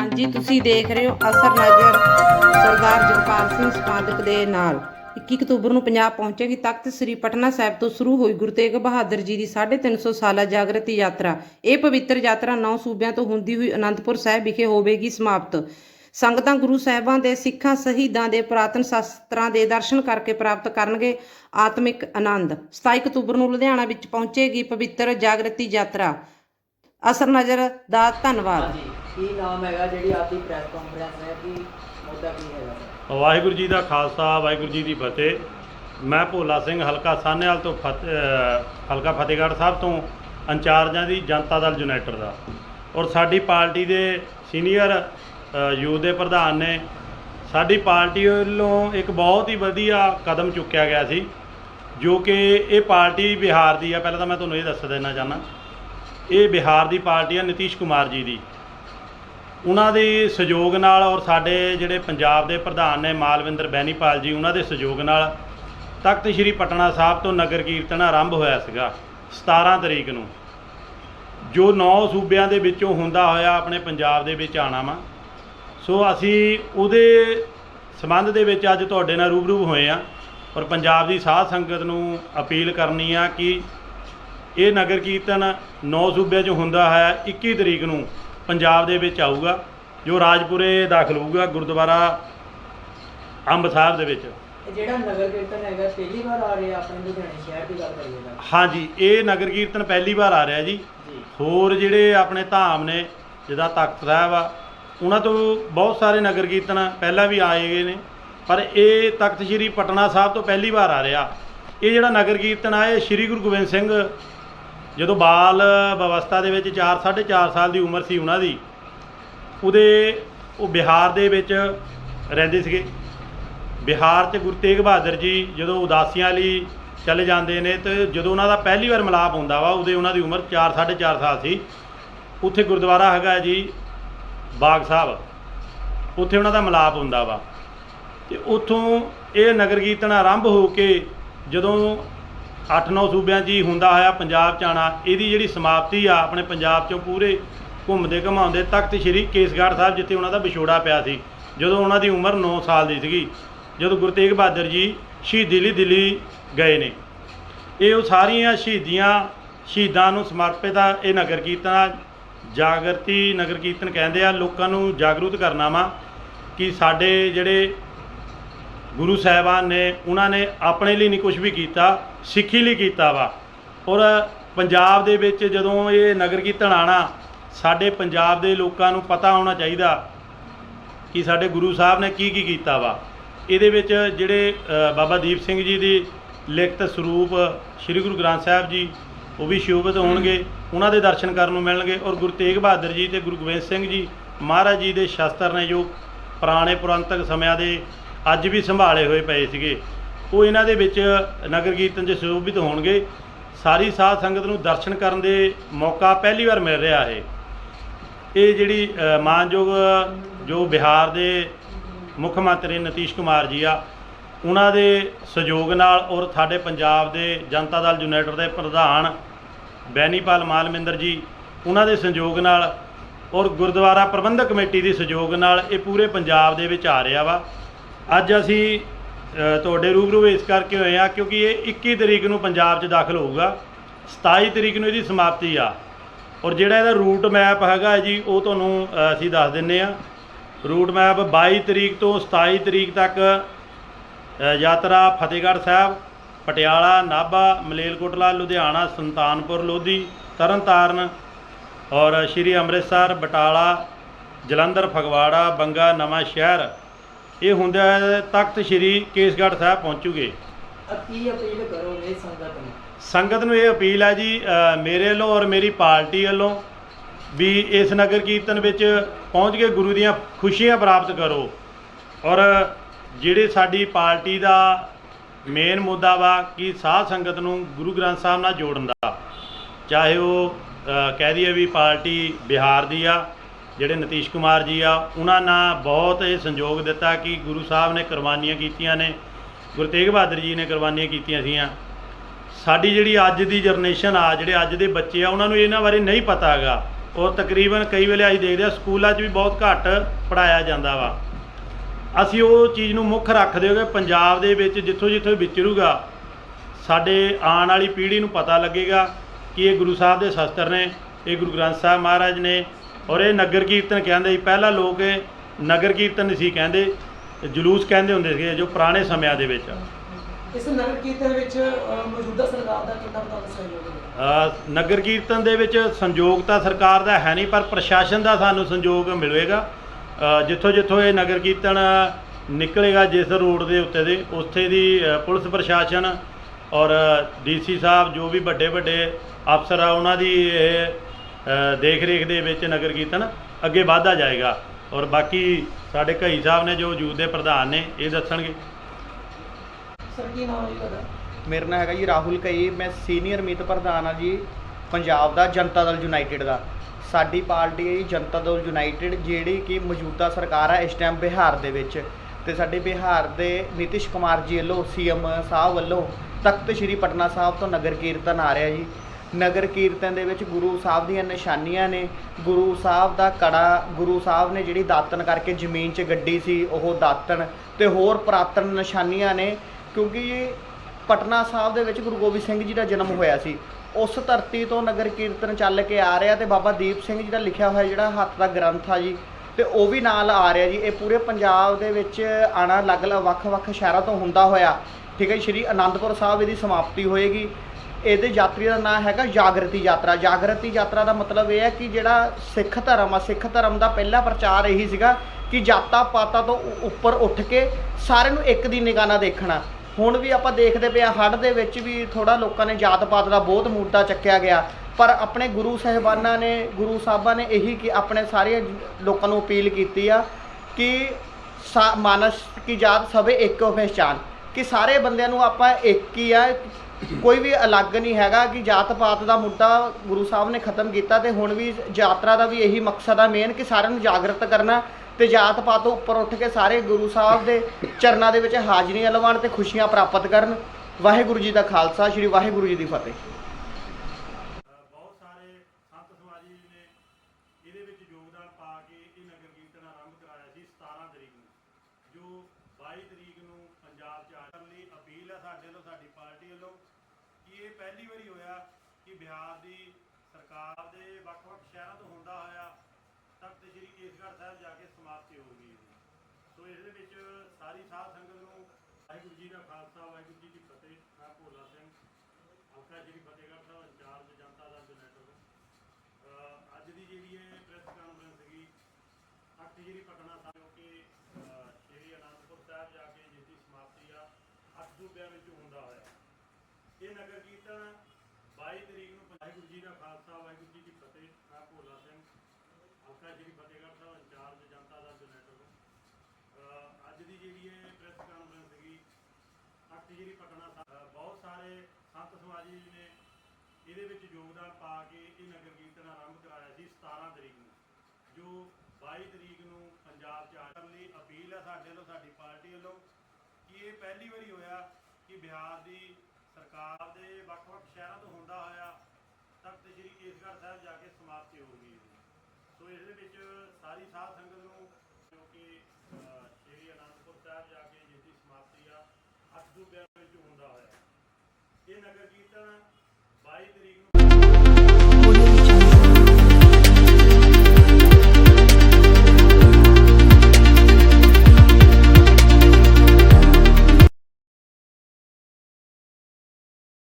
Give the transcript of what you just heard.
ਹਾਂਜੀ, ਤੁਸੀਂ ਦੇਖ ਰਹੇ ਹੋ ਅਸਰ ਨਜ਼ਰ ਸਰਦਾਰ ਜਗਪਾਲ ਸਿੰਘ ਸੰਪਾਦਕ ਦੇ ਨਾਲ। 21 ਅਕਤੂਬਰ ਨੂੰ ਪੰਜਾਬ ਪਹੁੰਚੇਗੀ ਤਖਤ ਸ੍ਰੀ ਪਟਨਾ ਸਾਹਿਬ ਤੋਂ ਸ਼ੁਰੂ ਹੋਈ ਗੁਰੂ ਤੇਗ ਬਹਾਦਰ ਜੀ ਦੀ 350 ਸਾਲਾ ਜਾਗਰਤੀ ਯਾਤਰਾ। ਇਹ ਪਵਿੱਤਰ ਯਾਤਰਾ ਨੌ ਸੂਬਿਆਂ ਤੋਂ ਹੁੰਦੀ ਹੋਈ ਅਨੰਦਪੁਰ ਸਾਹਿਬ ਵਿਖੇ ਹੋਵੇਗੀ ਸਮਾਪਤ। ਸੰਗਤਾਂ ਗੁਰੂ ਸਾਹਿਬਾਂ ਦੇ ਸਿੱਖਾਂ, ਸ਼ਹੀਦਾਂ ਦੇ ਪੁਰਾਤਨ ਸ਼ਾਸਤਰਾਂ ਦੇ ਦਰਸ਼ਨ ਕਰਕੇ ਪ੍ਰਾਪਤ ਕਰਨਗੇ ਆਤਮਿਕ ਆਨੰਦ। 27 ਅਕਤੂਬਰ ਨੂੰ ਲੁਧਿਆਣਾ ਵਿੱਚ ਪਹੁੰਚੇਗੀ ਪਵਿੱਤਰ ਜਾਗਰਤੀ ਯਾਤਰਾ। ਅਸਰ ਨਜ਼ਰ ਦਾ ਧੰਨਵਾਦ। ਕੀ ਨਾਮ ਹੈਗਾ ਜਿਹੜੀ ਆਪਦੀ ਪ੍ਰੈਸ ਕਾਨਫਰੰਸ ਹੈ? ਕੀ ਮੁੱਦਾ ਕੀ ਹੈਗਾ? ਵਾਹਿਗੁਰੂ ਜੀ ਦਾ ਖਾਲਸਾ ਵਾਹਿਗੁਰੂ ਜੀ ਦੀ ਫਤਿਹ। ਮੈਂ ਭੋਲਾ ਸਿੰਘ ਹਲਕਾ ਸਾਹਨੇਵਾਲ ਤੋਂ ਫਤਿਹ ਅ, ਹਲਕਾ ਫਤਿਹਗੜ੍ਹ ਸਾਹਿਬ ਤੋਂ ਇੰਚਾਰਜਾਂ ਦੀ ਜਨਤਾ ਦਲ ਯੂਨਾਈਟਡ ਦਾ। ਔਰ ਸਾਡੀ ਪਾਰਟੀ ਦੇ ਸੀਨੀਅਰ ਯੂਥ ਦੇ ਪ੍ਰਧਾਨ ਨੇ ਸਾਡੀ ਪਾਰਟੀ ਵੱਲੋਂ ਇੱਕ ਬਹੁਤ ਹੀ ਵਧੀਆ ਕਦਮ ਚੁੱਕਿਆ ਗਿਆ ਸੀ ਜੋ ਕਿ ਇਹ ਪਾਰਟੀ ਬਿਹਾਰ ਦੀ ਆ। ਪਹਿਲਾਂ ਤਾਂ ਮੈਂ ਤੁਹਾਨੂੰ ਇਹ ਦੱਸ ਦੇਣਾ ਚਾਹੁੰਦਾ। ਇਹ ਬਿਹਾਰ ਦੀ ਪਾਰਟੀ ਆ ਨਿਤੀਸ਼ ਕੁਮਾਰ ਜੀ ਦੀ। ਉਹਨਾਂ ਦੇ ਸਹਿਯੋਗ ਨਾਲ ਔਰ ਸਾਡੇ ਜਿਹੜੇ ਪੰਜਾਬ ਦੇ ਪ੍ਰਧਾਨ ਨੇ ਮਾਲਵਿੰਦਰ ਬੈਨੀਪਾਲ ਜੀ, ਉਹਨਾਂ ਦੇ ਸਹਿਯੋਗ ਨਾਲ ਤਖਤ ਸ੍ਰੀ ਪਟਨਾ ਸਾਹਿਬ ਤੋਂ ਨਗਰ ਕੀਰਤਨ ਆਰੰਭ ਹੋਇਆ ਸੀਗਾ 17 ਤਰੀਕ ਨੂੰ। ਜੋ 9 ਸੂਬਿਆਂ ਦੇ ਵਿੱਚੋਂ ਹੁੰਦਾ ਹੋਇਆ ਆਪਣੇ ਪੰਜਾਬ ਦੇ ਵਿੱਚ ਆਣਾ ਵਾ। ਸੋ ਅਸੀਂ ਉਹਦੇ ਸੰਬੰਧ ਦੇ ਵਿੱਚ ਅੱਜ ਤੁਹਾਡੇ ਨਾਲ ਰੂਬਰੂ ਹੋਏ ਆ ਔਰ ਪੰਜਾਬ ਦੀ ਸਾਧ ਸੰਗਤ ਨੂੰ ਅਪੀਲ ਕਰਨੀ ਆ ਕਿ ਇਹ ਨਗਰ ਕੀਰਤਨ 9 ਸੂਬਿਆਂ 'ਚ ਹੁੰਦਾ ਹੈ 21 ਤਰੀਕ ਨੂੰ ਪੰਜਾਬ ਦੇ ਵਿੱਚ ਆਊਗਾ ਜੋ ਰਾਜਪੁਰੇ ਦਾਖਲ ਹੋਊਗਾ ਗੁਰਦੁਆਰਾ ਅੰਬ ਸਾਹਿਬ ਦੇ ਵਿੱਚ। ਜਿਹੜਾ ਨਗਰ ਕੀਰਤਨ ਹੈਗਾ ਪਹਿਲੀ ਵਾਰ ਆ ਰਿਹਾ ਆਪਣੇ ਲੁਧਿਆਣੇ ਸ਼ਹਿਰ ਦੀ ਗੱਲ ਕਰੀਏ ਤਾਂ। ਹਾਂਜੀ ਇਹ ਨਗਰ ਕੀਰਤਨ ਪਹਿਲੀ ਵਾਰ ਆ ਰਿਹਾ ਜੀ। ਜੀ। ਹੋਰ ਜਿਹੜੇ ਆਪਣੇ ਧਾਮ ਨੇ ਜਿਹਦਾ ਤਖਤ ਸਾਹਿਬ ਆ ਉਹਨਾਂ ਤੋਂ ਬਹੁਤ ਸਾਰੇ ਨਗਰ ਕੀਰਤਨ ਪਹਿਲਾਂ ਵੀ ਆਏ ਗਏ ਨੇ ਪਰ ਇਹ ਤਖਤ ਸ੍ਰੀ ਪਟਨਾ ਸਾਹਿਬ ਤੋਂ ਪਹਿਲੀ ਵਾਰ ਆ ਰਿਹਾ। ਇਹ ਜਿਹੜਾ ਨਗਰ ਕੀਰਤਨ ਆ ਇਹ ਸ੍ਰੀ ਗੁਰੂ ਗੋਬਿੰਦ ਸਿੰਘ ਜਦੋਂ ਬਾਲ ਅਵਸਥਾ ਦੇ ਵਿੱਚ 4 4.5 ਸਾਲ ਦੀ ਉਮਰ ਸੀ ਉਹਨਾਂ ਦੀ, ਉਹਦੇ ਉਹ ਬਿਹਾਰ ਦੇ ਵਿੱਚ ਰਹਿੰਦੇ ਸੀਗੇ। ਬਿਹਾਰ 'ਚ ਗੁਰੂ ਤੇਗ ਬਹਾਦਰ ਜੀ ਜਦੋਂ ਉਦਾਸੀਆਂ ਲਈ ਚਲੇ ਜਾਂਦੇ ਨੇ ਤੇ ਜਦੋਂ ਉਹਨਾਂ ਦਾ ਪਹਿਲੀ ਵਾਰ ਮਿਲਾਪ ਹੁੰਦਾ ਵਾ, ਉਹਦੇ ਉਹਨਾਂ ਦੀ ਉਮਰ 4 4.5 ਸਾਲ ਸੀ। ਉੱਥੇ ਗੁਰਦੁਆਰਾ ਹੈਗਾ ਜੀ ਬਾਗ ਸਾਹਿਬ। ਉੱਥੇ ਉਹਨਾਂ ਦਾ ਮਿਲਾਪ ਹੁੰਦਾ ਵਾ। ਤੇ ਉੱਥੋਂ ਇਹ ਨਗਰ ਕੀਰਤਨ ਆਰੰਭ ਹੋ ਕੇ ਜਦੋਂ 8-9 ਸੂਬਿਆਂ 'ਚ ਹੀ ਹੁੰਦਾ ਹੋਇਆ ਪੰਜਾਬ 'ਚ ਆਉਣਾ ਇਹਦੀ ਜਿਹੜੀ ਸਮਾਪਤੀ ਆ, ਆਪਣੇ ਪੰਜਾਬ 'ਚੋਂ ਪੂਰੇ ਘੁੰਮਦੇ ਘਮਾਉਂਦੇ ਤਖਤ ਸ੍ਰੀ ਕੇਸਗੜ੍ਹ ਸਾਹਿਬ, ਜਿੱਥੇ ਉਹਨਾਂ ਦਾ ਵਿਛੋੜਾ ਪਿਆ ਸੀ, ਜਦੋਂ ਉਹਨਾਂ ਦੀ ਉਮਰ 9 ਸਾਲ ਦੀ ਸੀਗੀ, ਜਦੋਂ ਗੁਰੂ ਤੇਗ ਬਹਾਦਰ ਜੀ ਸ਼ਹੀਦੀ ਲਈ ਦਿੱਲੀ ਗਏ ਨੇ। ਇਹ ਉਹ ਸਾਰੀਆਂ ਸ਼ਹੀਦੀਆਂ, ਸ਼ਹੀਦਾਂ ਨੂੰ ਸਮਰਪਿਤ ਆ, ਇਹ ਨਗਰ ਕੀਰਤਨ ਆ, ਜਾਗਰਤੀ ਨਗਰ ਕੀਰਤਨ ਕਹਿੰਦੇ ਆ, ਲੋਕਾਂ ਨੂੰ ਜਾਗਰੂਕ ਕਰਨਾ ਵਾ ਕਿ ਸਾਡੇ ਜਿਹੜੇ ਗੁਰੂ ਸਾਹਿਬਾਨ ਨੇ, ਉਹਨਾਂ ਨੇ ਆਪਣੇ ਲਈ ਨਹੀਂ ਕੁਝ ਵੀ ਕੀਤਾ, ਸਿੱਖੀ ਲਈ ਕੀਤਾ ਵਾ। ਔਰ ਪੰਜਾਬ ਦੇ ਵਿੱਚ ਜਦੋਂ ਇਹ ਨਗਰ ਕੀਰਤਨ ਆਣਾ ਸਾਡੇ ਪੰਜਾਬ ਦੇ ਲੋਕਾਂ ਨੂੰ ਪਤਾ ਹੋਣਾ ਚਾਹੀਦਾ ਕਿ ਸਾਡੇ ਗੁਰੂ ਸਾਹਿਬ ਨੇ ਕੀ ਕੀ ਕੀਤਾ ਵਾ। ਇਹਦੇ ਵਿੱਚ ਜਿਹੜੇ ਬਾਬਾ ਦੀਪ ਸਿੰਘ ਜੀ ਦੀ ਲਿਖਤ ਸਰੂਪ ਸ੍ਰੀ ਗੁਰੂ ਗ੍ਰੰਥ ਸਾਹਿਬ ਜੀ, ਉਹ ਵੀ ਸ਼ੋਭਿਤ ਹੋਣਗੇ, ਉਹਨਾਂ ਦੇ ਦਰਸ਼ਨ ਕਰਨ ਨੂੰ ਮਿਲਣਗੇ। ਔਰ ਗੁਰੂ ਤੇਗ ਬਹਾਦਰ ਜੀ ਤੇ ਗੁਰੂ ਗੋਬਿੰਦ ਸਿੰਘ ਜੀ ਮਹਾਰਾਜ ਜੀ ਦੇ ਸ਼ਸਤਰ ਨੇ ਜੋ ਪੁਰਾਣੇ ਪੁਰਾਤਨਕ ਸਮਿਆਂ ਦੇ ਅੱਜ ਵੀ ਸੰਭਾਲੇ ਹੋਏ ਪਏ ਸੀਗੇ। ਉਹ ਇਹਨਾਂ ਦੇ ਵਿੱਚ ਨਗਰ ਕੀਰਤਨ 'ਚ ਸ਼ੋਭਿਤ ਹੋਣਗੇ। ਸਾਰੀ ਸਾਧ ਸੰਗਤ ਨੂੰ ਦਰਸ਼ਨ ਕਰਨ ਦੇ ਮੌਕਾ ਪਹਿਲੀ ਵਾਰ ਮਿਲ ਰਿਹਾ ਹੈ। ਇਹ ਜਿਹੜੀ ਮਾਨਯੋਗ ਜੋ ਬਿਹਾਰ ਦੇ ਮੁੱਖ ਮੰਤਰੀ ਨਤੀਸ਼ ਕੁਮਾਰ ਜੀ ਆ, ਉਹਨਾਂ ਦੇ ਸਹਿਯੋਗ ਨਾਲ ਔਰ ਸਾਡੇ ਪੰਜਾਬ ਦੇ ਜਨਤਾ ਦਲ ਯੂਨਾਈਟਿਡ ਦੇ ਪ੍ਰਧਾਨ ਬੈਨੀਪਾਲ ਮਾਲਮਿੰਦਰ ਜੀ, ਉਹਨਾਂ ਦੇ ਸਹਿਯੋਗ ਨਾਲ ਔਰ ਗੁਰਦੁਆਰਾ ਪ੍ਰਬੰਧਕ ਕਮੇਟੀ ਦੇ ਸਹਿਯੋਗ ਨਾਲ ਇਹ ਪੂਰੇ ਪੰਜਾਬ ਦੇ ਵਿੱਚ ਆ ਰਿਹਾ ਵਾ। ਅੱਜ ਅਸੀਂ ਤੁਹਾਡੇ ਰੂਬਰੂ ਇਸ ਕਰਕੇ ਹੋਏ ਆ ਕਿਉਂਕਿ ਇਹ 21 ਤਰੀਕ ਨੂੰ ਪੰਜਾਬ 'ਚ ਦਾਖਲ ਹੋਊਗਾ। 27 ਤਰੀਕ ਨੂੰ ਇਹਦੀ ਸਮਾਪਤੀ ਆ। ਔਰ ਜਿਹੜਾ ਇਹਦਾ ਰੂਟ ਮੈਪ ਹੈਗਾ ਜੀ, ਉਹ ਤੁਹਾਨੂੰ ਅਸੀਂ ਦੱਸ ਦਿੰਨੇ ਆ ਰੂਟ ਮੈਪ 22 ਤਰੀਕ ਤੋਂ 27 ਤਰੀਕ ਤੱਕ ਯਾਤਰਾ ਫਤਿਹਗੜ੍ਹ ਸਾਹਿਬ, ਪਟਿਆਲਾ, ਨਾਭਾ ਮਲੇਲਕੋਟਲਾ ਲੁਧਿਆਣਾ, ਸੁਲਤਾਨਪੁਰ, ਲੋਧੀ, ਤਰਨਤਾਰਨ ਔਰ ਸ਼੍ਰੀ ਅੰਮ੍ਰਿਤਸਰ, ਬਟਾਲਾ, ਜਲੰਧਰ, ਫਗਵਾੜਾ, ਬੰਗਾ ਨਵਾਂ ਸ਼ਹਿਰ ਇਹ ਹੁੰਦਾ ਤਖਤ ਸ਼੍ਰੀ ਕੇਸਗੜ੍ਹ ਸਾਹਿਬ ਪਹੁੰਚੂਗੇ। ਕੀ ਅਪੀਲ ਕਰੋਗੇ ਸੰਗਤ ਨੂੰ। ਸੰਗਤ ਨੂੰ ਇਹ ਅਪੀਲ ਹੈ ਜੀ ਮੇਰੇ ਵੱਲੋਂ ਔਰ ਮੇਰੀ ਪਾਰਟੀ ਵੱਲੋਂ ਵੀ ਇਸ ਨਗਰ ਕੀਰਤਨ ਵਿੱਚ ਪਹੁੰਚ ਕੇ ਗੁਰੂ ਦੀਆਂ ਖੁਸ਼ੀਆਂ ਪ੍ਰਾਪਤ ਕਰੋ। ਔਰ ਜਿਹੜੇ ਸਾਡੀ ਪਾਰਟੀ ਦਾ ਮੇਨ ਮੁੱਦਾ ਵਾ ਕਿ ਸਾਧ ਸੰਗਤ ਨੂੰ ਗੁਰੂ ਗ੍ਰੰਥ ਸਾਹਿਬ ਨਾਲ ਜੋੜਨ ਦਾ ਚਾਹੇ ਉਹ ਕਹਿ ਦਈਏ ਵੀ ਪਾਰਟੀ ਬਿਹਾਰ ਦੀ ਆ ਜਿਹੜੇ ਨਤੀਸ਼ ਕੁਮਾਰ ਜੀ ਆ, ਉਹਨਾਂ ਨਾਲ ਬਹੁਤ ਇਹ ਸੰਯੋਗ ਦਿੱਤਾ ਕਿ ਗੁਰੂ ਸਾਹਿਬ ਨੇ ਕੁਰਬਾਨੀਆਂ ਕੀਤੀਆਂ ਨੇ, ਗੁਰੂ ਤੇਗ ਬਹਾਦਰ ਜੀ ਨੇ ਕੁਰਬਾਨੀਆਂ ਕੀਤੀਆਂ ਸੀਆਂ ਸਾਡੀ ਜਿਹੜੀ ਅੱਜ ਦੀ ਜਨਰੇਸ਼ਨ ਆ, ਜਿਹੜੇ ਅੱਜ ਦੇ ਬੱਚੇ ਆ, ਉਹਨਾਂ ਨੂੰ ਇਹਨਾਂ ਬਾਰੇ ਨਹੀਂ ਪਤਾ ਹੈਗਾ। ਔਰ ਤਕਰੀਬਨ ਕਈ ਵੇਲੇ ਅਸੀਂ ਦੇਖਦੇ ਆ, ਸਕੂਲਾਂ 'ਚ ਵੀ ਬਹੁਤ ਘੱਟ ਪੜਾਇਆ ਜਾਂਦਾ ਵਾ। ਅਸੀਂ ਉਹ ਚੀਜ਼ ਨੂੰ ਮੁੱਖ ਰੱਖਦੇ ਹੋਗੇ, ਪੰਜਾਬ ਦੇ ਵਿੱਚ ਜਿੱਥੋਂ ਜਿੱਥੋਂ ਵਿਚਰੂਗਾ, ਸਾਡੇ ਆਉਣ ਵਾਲੀ ਪੀੜ੍ਹੀ ਨੂੰ ਪਤਾ ਲੱਗੇਗਾ ਕਿ ਇਹ ਗੁਰੂ ਸਾਹਿਬ ਦੇ ਸ਼ਸਤਰ ਨੇ, ਇਹ ਗੁਰੂ ਗ੍ਰੰਥ ਸਾਹਿਬ ਮਹਾਰਾਜ ਨੇ ਔਰ ਇਹ ਨਗਰ ਕੀਰਤਨ ਕਹਿੰਦੇ ਸੀ ਪਹਿਲਾਂ ਲੋਕ ਇਹ ਨਗਰ ਕੀਰਤਨ ਨਹੀਂ ਸੀ ਕਹਿੰਦੇ ਜਲੂਸ ਕਹਿੰਦੇ ਹੁੰਦੇ ਸੀਗੇ ਜੋ ਪੁਰਾਣੇ ਸਮਿਆਂ ਦੇ ਵਿੱਚ ਇਸ ਨਗਰ ਕੀਰਤਨ ਵਿੱਚ ਮੌਜੂਦਾ ਸਰਕਾਰ ਦਾ ਕਿੰਨਾ ਵੱਡਾ ਸਹਿਯੋਗ ਨਗਰ ਕੀਰਤਨ ਦੇ ਵਿੱਚ ਸੰਯੋਗ ਤਾਂ ਸਰਕਾਰ ਦਾ ਹੈ ਨਹੀਂ ਪਰ ਪ੍ਰਸ਼ਾਸਨ ਦਾ ਸਾਨੂੰ ਸੰਯੋਗ ਮਿਲੇਗਾ। ਜਿੱਥੋਂ ਜਿੱਥੋਂ ਇਹ ਨਗਰ ਕੀਰਤਨ ਨਿਕਲੇਗਾ ਜਿਸ ਰੋਡ ਦੇ ਉੱਤੇ ਦੇ ਉੱਥੇ ਦੀ ਪੁਲਿਸ ਪ੍ਰਸ਼ਾਸਨ ਔਰ ਡੀਸੀ ਸਾਹਿਬ ਜੋ ਵੀ ਵੱਡੇ ਵੱਡੇ ਅਫਸਰ ਆ ਉਹਨਾਂ ਦੀ ਇਹ ਦੇਖ ਰੇਖ ਦੇ ਵਿੱਚ ਨਗਰ ਕੀਰਤਨ ਅੱਗੇ ਵਧਦਾ ਜਾਏਗਾ। ਔਰ ਬਾਕੀ ਸਾਡੇ ਕਈ ਸਾਹਿਬ ਨੇ ਜੋ ਵਜੂਦ ਦੇ ਪ੍ਰਧਾਨ ਨੇ ਇਹ ਦੱਸਣਗੇ। ਸਰ ਕੀ ਨਾਮ ਹੈ ਜੀ ਤੁਹਾਡਾ? ਮੇਰਾ ਨਾਮ ਹੈਗਾ ਜੀ ਰਾਹੁਲ ਕਈ ਮੈਂ ਸੀਨੀਅਰ ਮੀਤ ਪ੍ਰਧਾਨ ਆ ਜੀ ਪੰਜਾਬ ਦਾ ਜਨਤਾ ਦਲ ਯੂਨਾਈਟਿਡ ਦਾ। ਸਾਡੀ ਪਾਰਟੀ ਹੈ ਜੀ ਜਨਤਾ ਦਲ ਯੂਨਾਈਟਿਡ ਜਿਹੜੀ ਕਿ ਮੌਜੂਦਾ ਸਰਕਾਰ ਹੈ ਇਸ ਟਾਈਮ ਬਿਹਾਰ ਦੇ ਵਿੱਚ। ਤੇ ਸਾਡੇ ਬਿਹਾਰ ਦੇ ਨਿਤਿਸ਼ ਕੁਮਾਰ ਜੀ ਵੱਲੋਂ ਸੀਐਮ ਸਾਹਿਬ ਵੱਲੋਂ ਤਖਤ ਸ੍ਰੀ ਪਟਨਾ ਸਾਹਿਬ ਤੋਂ ਨਗਰ ਕੀਰਤਨ ਆ ਰਿਹਾ ਜੀ। ਨਗਰ ਕੀਰਤਨ ਦੇ ਵਿੱਚ ਗੁਰੂ ਸਾਹਿਬ ਦੀਆਂ ਨਿਸ਼ਾਨੀਆਂ ਨੇ। ਗੁਰੂ ਸਾਹਿਬ ਦਾ ਕੜਾ, ਗੁਰੂ ਸਾਹਿਬ ਨੇ ਜਿਹੜੀ ਦਾਤਨ ਕਰਕੇ ਜ਼ਮੀਨ 'ਚ ਗੱਡੀ ਸੀ, ਉਹ ਦਾਤਨ ਤੇ ਹੋਰ ਪੁਰਾਤਨ ਨਿਸ਼ਾਨੀਆਂ ਨੇ, ਕਿਉਂਕਿ ਪਟਨਾ ਸਾਹਿਬ ਦੇ ਵਿੱਚ ਗੁਰੂ ਗੋਬਿੰਦ ਸਿੰਘ ਜੀ ਦਾ ਜਨਮ ਹੋਇਆ ਸੀ। ਉਸ ਧਰਤੀ ਤੋਂ ਨਗਰ ਕੀਰਤਨ ਚੱਲ ਕੇ ਆ ਰਿਹਾ ਤੇ ਬਾਬਾ ਦੀਪ ਸਿੰਘ ਜੀ ਦਾ ਲਿਖਿਆ ਹੋਇਆ ਜਿਹੜਾ ਹੱਥ ਦਾ ਗ੍ਰੰਥ ਆ ਜੀ, ਤੇ ਉਹ ਵੀ ਨਾਲ ਆ ਰਿਹਾ ਜੀ। ਇਹ ਪੂਰੇ ਪੰਜਾਬ ਦੇ ਵਿੱਚ ਆਣਾ ਅਲੱਗ-ਅਲੱਗ ਵੱਖ-ਵੱਖ ਸ਼ਹਿਰਾਂ ਤੋਂ ਹੁੰਦਾ ਹੋਇਆ। ਠੀਕ ਹੈ ਸ਼੍ਰੀ ਅਨੰਦਪੁਰ ਸਾਹਿਬ ਇਹਦੀ ਸਮਾਪਤੀ ਹੋਏਗੀ। ਇਹਦੇ ਯਾਤਰੀ ਦਾ ਨਾਮ ਹੈਗਾ ਜਾਗਰਤੀ ਯਾਤਰਾ। ਜਾਗਰਤੀ ਯਾਤਰਾ ਦਾ ਮਤਲਬ ਇਹ ਹੈ ਕਿ ਜਿਹੜਾ ਸਿੱਖ ਧਰਮ ਆ, ਸਿੱਖ ਧਰਮ ਦਾ ਪਹਿਲਾ ਪ੍ਰਚਾਰ ਇਹੀ ਸੀਗਾ ਕਿ ਜਾਤਾਂ ਪਾਤਾਂ ਤੋਂ ਉੱਪਰ ਉੱਠ ਕੇ ਸਾਰਿਆਂ ਨੂੰ ਇੱਕ ਦੀ ਨਿਗਾਹ ਨਾਲ ਦੇਖਣਾ। ਹੁਣ ਵੀ ਆਪਾਂ ਦੇਖਦੇ ਪਏ ਆ, ਹੜ੍ਹ ਦੇ ਵਿੱਚ ਵੀ ਥੋੜਾ ਲੋਕਾਂ ਨੇ ਜਾਤ ਪਾਤ ਦਾ ਬਹੁਤ ਮੁੱਦਾ ਚੱਕਿਆ ਗਿਆ। ਪਰ ਆਪਣੇ ਗੁਰੂ ਸਾਹਿਬਾਨਾਂ ਨੇ, ਗੁਰੂ ਸਾਹਿਬਾਂ ਨੇ ਇਹੀ ਕਿ ਆਪਣੇ ਸਾਰੇ ਲੋਕਾਂ ਨੂੰ ਅਪੀਲ ਕੀਤੀ ਆ ਕਿ ਸਾ- ਮਾਨਸ, ਕੀ ਜਾਤ ਸਭੇ ਇੱਕੋ ਪਹਿਚਾਨ ਕਿ ਸਾਰੇ ਬੰਦਿਆਂ ਨੂੰ ਆਪਾਂ ਇੱਕ ਹੀ ਆ ਕੋਈ ਵੀ ਅਲੱਗ ਨਹੀਂ ਹੈਗਾ ਕਿ ਜਾਤ ਪਾਤ ਦਾ ਮੁੱਦਾ ਗੁਰੂ ਸਾਹਿਬ ਨੇ ਖਤਮ ਕੀਤਾ ਤੇ ਹੁਣ ਵੀ ਯਾਤਰਾ ਦਾ ਵੀ ਇਹੀ ਮਕਸਦ ਆ ਮੇਨ ਕਿ ਸਾਰਿਆਂ ਨੂੰ ਜਾਗਰਤ ਕਰਨਾ ਤੇ ਜਾਤ ਪਾਤ ਤੋਂ ਉੱਪਰ ਉੱਠ ਕੇ ਸਾਰੇ ਗੁਰੂ ਸਾਹਿਬ ਦੇ ਚਰਨਾਂ ਦੇ ਵਿੱਚ ਹਾਜ਼ਰੀਆਂ ਲਵਾਉਣ ਤੇ ਖੁਸ਼ੀਆਂ ਪ੍ਰਾਪਤ ਕਰਨ। ਵਾਹਿਗੁਰੂ ਜੀ ਦਾ ਖਾਲਸਾ, ਸ੍ਰੀ ਵਾਹਿਗੁਰੂ ਜੀ ਦੀ ਫਤਿਹ। ਬਹੁਤ ਸਾਰੇ ਸੰਤ ਸਮਾਜੀ ਨੇ ਇਹਦੇ ਵਿੱਚ ਯੋਗਦਾਨ ਪਾ ਕੇ ਇਹ ਨਗਰ ਕੀਰਤਨ ਆਰੰਭ ਕਰਾਇਆ ਸੀ 17 ਤਰੀਕ ਨੂੰ। ਜੋ 22 ਤਰੀਕ ਨੂੰ ਪੰਜਾਬ 'ਚ ਆਉਣ ਲਈ ਅਪੀਲ ਹੈ ਸਾਡੇ ਵੱਲੋਂ, ਸਾਡੀ ਪਾਰਟੀ ਵੱਲੋਂ ਕਿ ਇਹ ਪਹਿਲੀ ਵਾਰੀ ਹੋਇਆ ਕਿ ਬਿਹਾਰ ਦੀ ਸਰਕਾਰ ਦੇ ਵੱਖ-ਵੱਖ ਸ਼ਹਿਰਾਂ ਤੋਂ ਹੁੰਦਾ ਹੋਇਆ ਤਖਤ ਸ੍ਰੀ ਕੇਸਗੜ੍ਹ ਸਾਹਿਬ ਜਾ ਕੇ ਸਮਾਪਤੀ ਹੋ ਗਈ ਇਹਦੀ। ਸੋ ਇਸ ਦੇ ਵਿੱਚ ਸਾਰੀ ਸਾਧ ਸੰਗਤ ਨੂੰ ਵਾਹਿਗੁਰੂ ਜੀ ਦਾ ਖਾਲਸਾ, ਵਾਹਿਗੁਰੂ ਜੀ ਦੀ ਫਤਿਹ, ਮੈਂ ਭੋਲਾ ਸਿੰਘ ਹਲਕਾ ਜਿਹੜੀ ਫਤਿਹਗੜ੍ਹ ਸਾਹਿਬ, ਇੰਚਾਰਜ ਜਨਤਾ ਦਾ ਜਨਰੇਟਰ ਅੱਜ ਦੀ ਜਿਹੜੀ ਇਹ ਪ੍ਰੈਸ ਕਾਨਫਰੰਸ ਹੈਗੀ ਤਖਤ ਸ਼੍ਰੀ ਪਟਨਾ ਸਾਹਿਬ ਕਿ ਸ਼੍ਰੀ ਅਨੰਦਪੁਰ ਸਾਹਿਬ ਜਾ ਕੇ ਜਿਸ ਦੀ ਸਮਾਪਤੀ ਆ, ਅੱਠ ਸੂਬਿਆਂ ਵਿੱਚ ਹੁੰਦਾ ਹੋਇਆ ਇਹ ਨਗਰ ਕੀਰਤਨ 22 ਤਰੀਕ ਨੂੰ ਵਾਹਿਗੁਰੂ ਜੀ ਦਾ ਖਾਲਸਾ, ਵਾਹਿਗੁਰੂ ਜੀ ਦੀ ਫਤਿਹ। ਮੈਂ ਭੋਲਾ ਸਿੰਘ, ਹਲਕਾ ਜਿਹੜੀ ਫਤਿਹਗੜ੍ਹ ਸਾਹਿਬ, ਇੰਚਾਰਜ ਜਨਤਾ ਦਾ ਜਨਰੇਟਰ ਅੱਜ ਦੀ ਜਿਹੜੀ ਇਹ ਪ੍ਰੈਸ ਕਾਨਫਰੰਸ ਸੀਗੀ ਤਖਤ ਜਿਹੜੀ ਪਟਨਾ ਸਾਹਿਬ ਬਹੁਤ ਸਾਰੇ ਸੰਤ ਸਮਾਜੀ ਨੇ ਇਹਦੇ ਵਿੱਚ ਯੋਗਦਾਨ ਪਾ ਕੇ ਇਹ ਨਗਰ ਕੀਰਤਨ ਆਰੰਭ ਕਰਾਇਆ ਸੀ 17 ਤਰੀਕ ਨੂੰ, ਜੋ 22 ਤਰੀਕ ਨੂੰ ਪੰਜਾਬ 'ਚ ਆਉਣ ਲਈ ਅਪੀਲ ਹੈ ਸਾਡੇ ਵੱਲੋਂ, ਸਾਡੀ ਪਾਰਟੀ ਵੱਲੋਂ ਕਿ ਇਹ ਪਹਿਲੀ ਵਾਰੀ ਹੋਇਆ ਕਿ ਬਿਹਾਰ ਦੀ ਸਰਕਾਰ ਦੇ ਵੱਖ-ਵੱਖ ਸ਼ਹਿਰਾਂ ਤੋਂ ਹੁੰਦਾ ਹੋਇਆ ਤਖਤ ਸ੍ਰੀ ਕੇਸਗੜ੍ਹ ਸਾਹਿਬ ਜਾ ਕੇ ਸਮਾਪਤੀ ਹੋ ਗਈ ਸੋ ਇਸ ਦੇ ਵਿੱਚ ਸਾਰੀ ਸਾਧ ਸੰਗਤ ਨੂੰ ਕਿਉਂਕਿ ਅਹ, ਸ਼੍ਰੀ ਅਨੰਦਪੁਰ ਸਾਹਿਬ ਜਾ ਕੇ ਜਿਸ ਦੀ ਸਮਾਪਤੀ ਆ ਅੱਠ ਸੂਬਿਆਂ